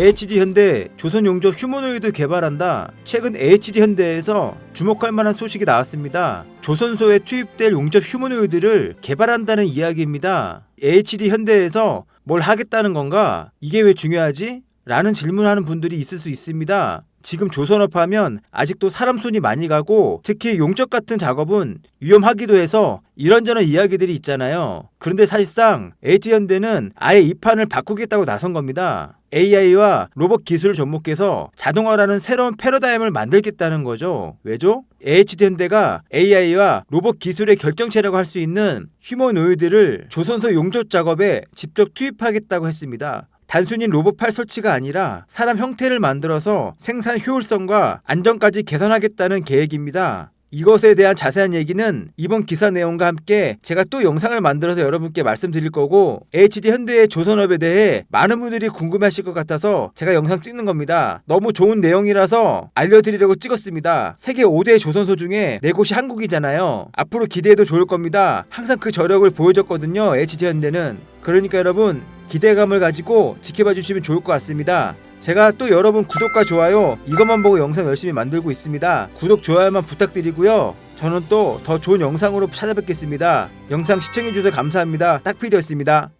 HD 현대 조선 용접 휴머노이드 개발한다. 최근 HD 현대에서 주목할 만한 소식이 나왔습니다. 조선소에 투입될 용접 휴머노이드를 개발한다는 이야기입니다. HD 현대에서 뭘 하겠다는 건가? 이게 왜 중요하지? 라는 질문하는 분들이 있을 수 있습니다. 지금 조선업 하면 아직도 사람 손이 많이 가고 특히 용접 같은 작업은 위험하기도 해서 이런저런 이야기들이 있잖아요. 그런데 사실상 HD현대는 아예 이 판을 바꾸겠다고 나선 겁니다. AI와 로봇 기술을 접목해서 자동화라는 새로운 패러다임을 만들겠다는 거죠. 왜죠? HD현대가 AI와 로봇 기술의 결정체라고 할 수 있는 휴머노이드를 조선소 용접 작업에 직접 투입하겠다고 했습니다. 단순히 로봇팔 설치가 아니라 사람 형태를 만들어서 생산 효율성과 안전까지 개선하겠다는 계획입니다. 이것에 대한 자세한 얘기는 이번 기사 내용과 함께 제가 또 영상을 만들어서 여러분께 말씀드릴 거고 HD 현대의 조선업에 대해 많은 분들이 궁금해하실 것 같아서 제가 영상 찍는 겁니다. 너무 좋은 내용이라서 알려드리려고 찍었습니다. 세계 5대 조선소 중에 네 곳이 한국이잖아요. 앞으로 기대해도 좋을 겁니다. 항상 그 저력을 보여줬거든요. HD 현대는. 그러니까 여러분 기대감을 가지고 지켜봐 주시면 좋을 것 같습니다. 제가 또 여러분 구독과 좋아요 이것만 보고 영상 열심히 만들고 있습니다. 구독 좋아요만 부탁드리고요. 저는 또 더 좋은 영상으로 찾아뵙겠습니다. 영상 시청해주셔서 감사합니다. 딱피디였습니다.